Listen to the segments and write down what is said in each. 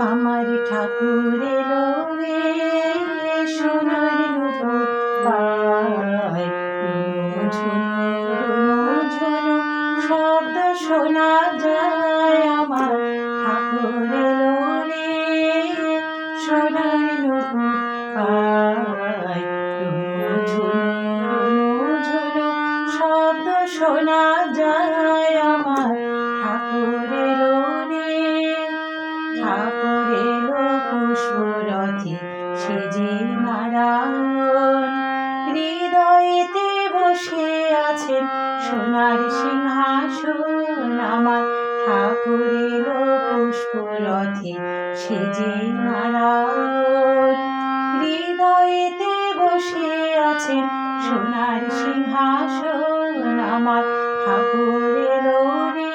আমার ঠাকুর এলো রে সোনার শব্দ শোনা যায় আমার ঠাকুর এলো রে সোনার শব্দ শোনা যায় আমার ঠাকুর এলো রে ঠাকুর সেজে নারায়ণ হৃদয়েতে বসে আছেন সোনার সিংহাসন আমার। ঠাকুর এলো পুষ্পরথে সেজে নারায়ণ হৃদয়েতে বসে আছেন সোনার সিংহাসন আমার। ঠাকুর এলো রে,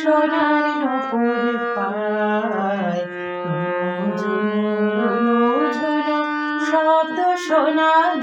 সোনার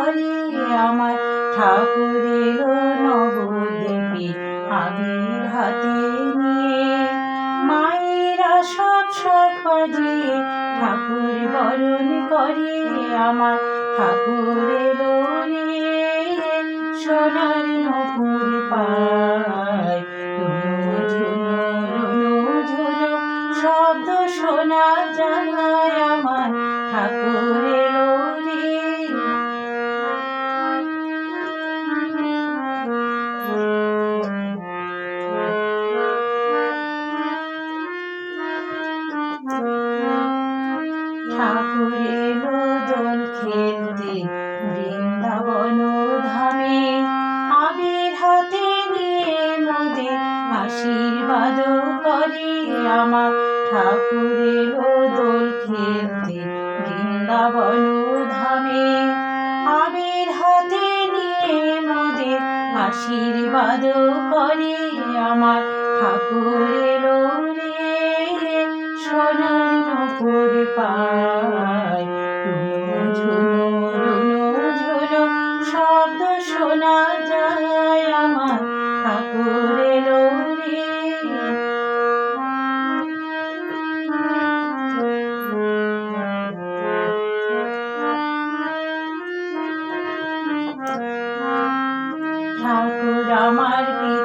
করে আমার ঠাকুর এলো নবদ্বীপে আবির হাতে নিয়ে। মায়েরা সব সব ঠাকুর বরণ করে আমার ঠাকুর এলো রে সোনার নপুর খেলতে বৃন্দাবন ধামে আবির হাতে নিয়ে মোদের আশীর্বাদ করে আমার ঠাকুর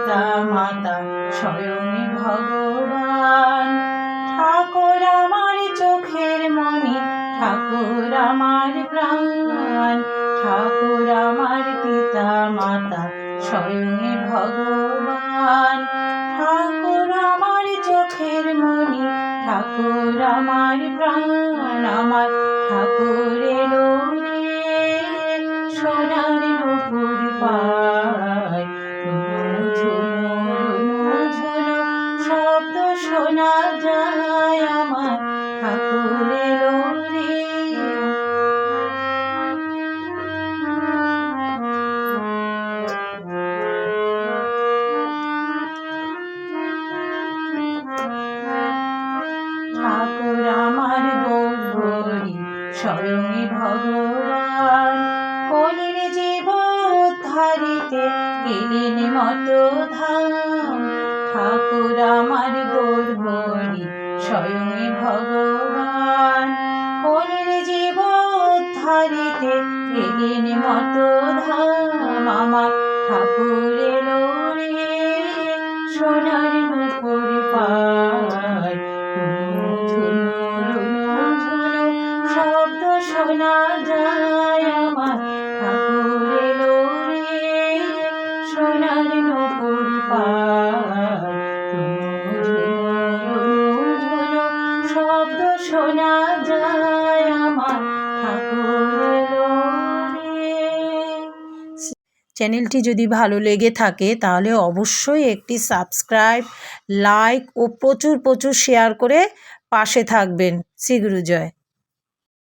পিতা মাতা স্বয়ং ভগবান। ঠাকুর আমার চোখের মনি ঠাকুর আমার প্রাণ। ঠাকুর আমার পিতা মাতা স্বয়ং ভগবান। ঠাকুর আমার চোখের মনি ঠাকুর আমার প্রাণ। আমার ঠাকুর স্বয়ং ভগবান। কলির জীব উদ্ধারিতে এলেন মত ধাম। ঠাকুর আমার গৌরী স্বয়ং ভগবান। কলির জীব উদ্ধারিতে এলেন মত ধাম। আমার ঠাকুর এলো শোনা যায় আমার চ্যানেলটি যদি ভালো লেগে থাকে, তাহলে অবশ্যই একটি সাবস্ক্রাইব, লাইক ও প্রচুর প্রচুর শেয়ার করে পাশে থাকবেন। শ্রী গুরুজয়।